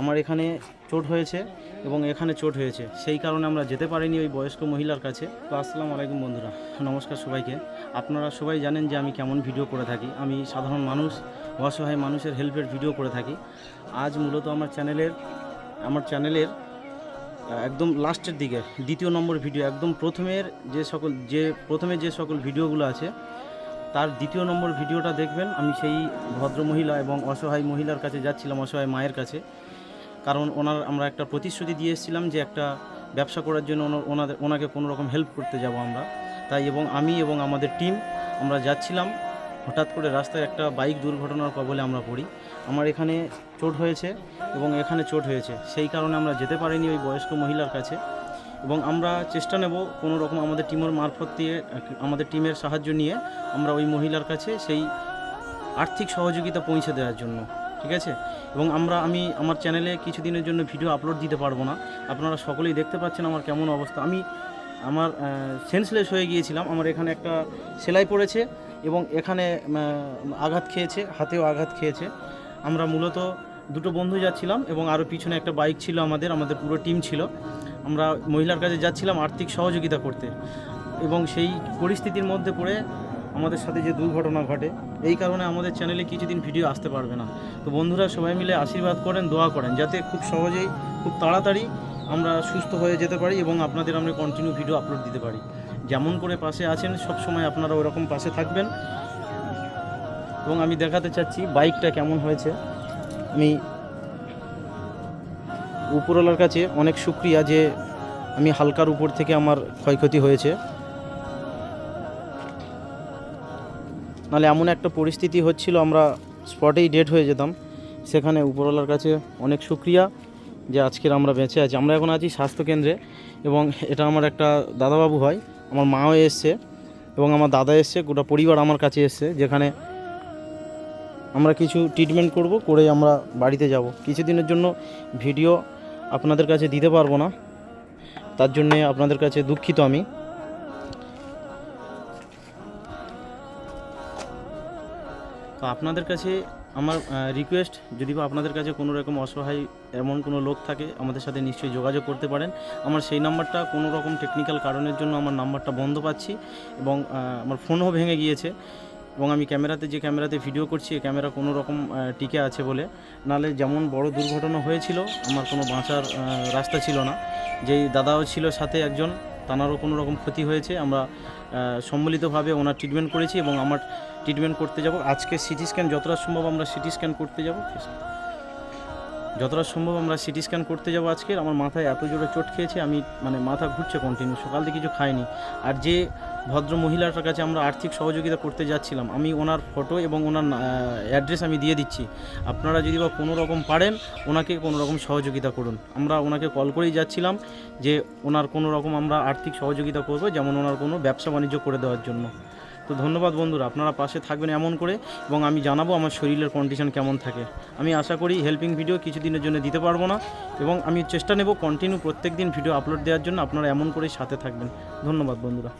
আমার এখানে চোট হয়েছে এবং এখানে চোট হয়েছে। সেই কারণে আমরা যেতে পারিনি ওই বয়স্ক মহিলার কাছে। তো আসসালামু আলাইকুম বন্ধুরা, নমস্কার সবাইকে। আপনারা সবাই জানেন যে আমি কেমন ভিডিও করে থাকি। আমি সাধারণ মানুষ, অসহায় মানুষের হেল্পের ভিডিও করে থাকি। আজ মূলত আমার চ্যানেলের আমার চ্যানেলের একদম লাস্টের দিকে, দ্বিতীয় নম্বর ভিডিও, একদম প্রথমের যে সকল, যে, প্রথমে যে সকল ভিডিওগুলো আছে, তার দ্বিতীয় নম্বর ভিডিওটা দেখবেন। আমি সেই ভদ্র মহিলা এবং অসহায় মহিলার কাছে যাচ্ছিলাম, অসহায় মায়ের কাছে। কারণ ওনার আমরা একটা প্রতিশ্রুতি দিয়ে এসেছিলাম যে একটা ব্যবসা করার জন্য ওনাদের ওনাকে কোনো রকম হেল্প করতে যাব আমরা। তাই এবং আমি এবং আমাদের টিম আমরা যাচ্ছিলাম, হঠাৎ করে রাস্তায় একটা বাইক দুর্ঘটনার কবলে আমরা পড়ি। আমার এখানে চোট হয়েছে এবং এখানে চোট হয়েছে। সেই কারণে আমরা যেতে পারিনি ওই বয়স্ক মহিলার কাছে। এবং আমরা চেষ্টা নেব কোনো রকম আমাদের টিমের মারফত দিয়ে, আমাদের টিমের সাহায্য নিয়ে আমরা ওই মহিলার কাছে সেই আর্থিক সহযোগিতা পৌঁছে দেওয়ার জন্য। ঠিক আছে? এবং আমরা, আমি আমার চ্যানেলে কিছুদিনের জন্য ভিডিও আপলোড দিতে পারব না। আপনারা সকলেই দেখতে পাচ্ছেন আমার কেমন অবস্থা। আমি আমার সেন্সলেস হয়ে গিয়েছিলাম। আমার এখানে একটা সেলাই পড়েছে এবং এখানে আঘাত খেয়েছে, হাতেও আঘাত খেয়েছে। আমরা মূলত দুটো বন্ধু যাচ্ছিলাম এবং আরও পিছনে একটা বাইক ছিল আমাদের আমাদের পুরো টিম ছিল। আমরা মহিলার কাছে যাচ্ছিলাম আর্থিক সহযোগিতা করতে। এবং সেই পরিস্থিতির মধ্যে পড়ে আমাদের সাথে যে দুর্ঘটনা ঘটে, এই কারণে আমাদের চ্যানেলে কিছুদিন ভিডিও আসতে পারবে না। তো বন্ধুরা সবাই মিলে আশীর্বাদ করেন, দোয়া করেন, যাতে খুব সহজেই, খুব তাড়াতাড়ি আমরা সুস্থ হয়ে যেতে পারি এবং আপনাদের আমরা কন্টিনিউ ভিডিও আপলোড দিতে পারি। যেমন করে পাশে আছেন সব সময় আপনারা ওরকম পাশে থাকবেন। এবং আমি দেখাতে চাচ্ছি বাইকটা কেমন হয়েছে। আমি উপরওয়ালার কাছে অনেক শুক্রিয়া যে আমি হালকার উপর থেকে আমার ক্ষয়ক্ষতি হয়েছে। নাহলে এমন একটা পরিস্থিতি হচ্ছিল, আমরা স্পটেই ডেট হয়ে যেতাম। সেখানে উপরওয়ালার কাছে অনেক শুক্রিয়া যে আজকের আমরা বেঁচে আছি। আমরা এখন আছি স্বাস্থ্যকেন্দ্রে এবং এটা আমার একটা দাদাবাবু হয়, আমার মাও এসছে এবং আমার দাদা এসছে, গোটা পরিবার আমার কাছে এসছে, যেখানে আমরা কিছু ট্রিটমেন্ট করব, করে আমরা বাড়িতে যাব। কিছুদিনের জন্য ভিডিও আপনাদের কাছে দিতে পারব না, তার জন্যে আপনাদের কাছে দুঃখিত আমি। তো আপনাদের কাছে আমার রিকোয়েস্ট যদি বা আপনাদের কাছে কোনো রকম অসহায় এমন কোনো লোক থাকে, আমাদের সাথে নিশ্চয়ই যোগাযোগ করতে পারেন। আমার সেই নাম্বারটা, কোনো রকম টেকনিক্যাল কারণের জন্য আমার নাম্বারটা বন্ধ পাচ্ছি এবং আমার ফোনও ভেঙে গিয়েছে এবং আমি ক্যামেরাতে, যে ক্যামেরাতে ভিডিও করছি, এই ক্যামেরা কোনো রকম টিকে আছে বলে। নালে যেমন বড় দুর্ঘটনা হয়েছিল, আমার কোনো বাঁচার রাস্তা ছিল না। যেই দাদাও ছিল সাথে একজন তানারও কোনো রকম ক্ষতি হয়েছে। আমরা সম্মিলিতভাবে ওনার ট্রিটমেন্ট করেছি এবং আমার ট্রিটমেন্ট করতে যাব। আজকে সিটি স্ক্যান যতটা সম্ভব আমরা সিটি স্ক্যান করতে যাব। যতটা সম্ভব আমরা সিটি স্ক্যান করতে যাব আজকে। আমার মাথায় এত জোরে চোট খেয়েছে, আমি মানে মাথা ঘুরছে কন্টিনিউ সকাল থেকে কিছু খাইনি। আর যে ভদ্র মহিলাটার কাছে আমরা আর্থিক সহযোগিতা করতে যাচ্ছিলাম, আমি ওনার ফটো এবং ওনার অ্যাড্রেস আমি দিয়ে দিচ্ছি। আপনারা যদি বা কোনো রকম পারেন, ওনাকে কোনো রকম সহযোগিতা করুন। আমরা ওনাকে কল করেই যাচ্ছিলাম যে ওনার কোনো রকম আমরা আর্থিক সহযোগিতা করব, যেমন ওনার কোনো ব্যবসা বাণিজ্য করে দেওয়ার জন্য। তো ধন্যবাদ বন্ধুরা, আপনারা পাশে থাকবেন এমন করে এবং আমি জানাব আমার শরীরের কন্ডিশন কেমন থাকে। আমি আশা করি হেল্পিং ভিডিও কিছুদিনের জন্য দিতে পারব না এবং আমি চেষ্টা নেব কন্টিনিউ প্রত্যেক দিন ভিডিও আপলোড দেওয়ার জন্য আপনারা এমন করেই সাথে থাকবেন। ধন্যবাদ বন্ধুরা।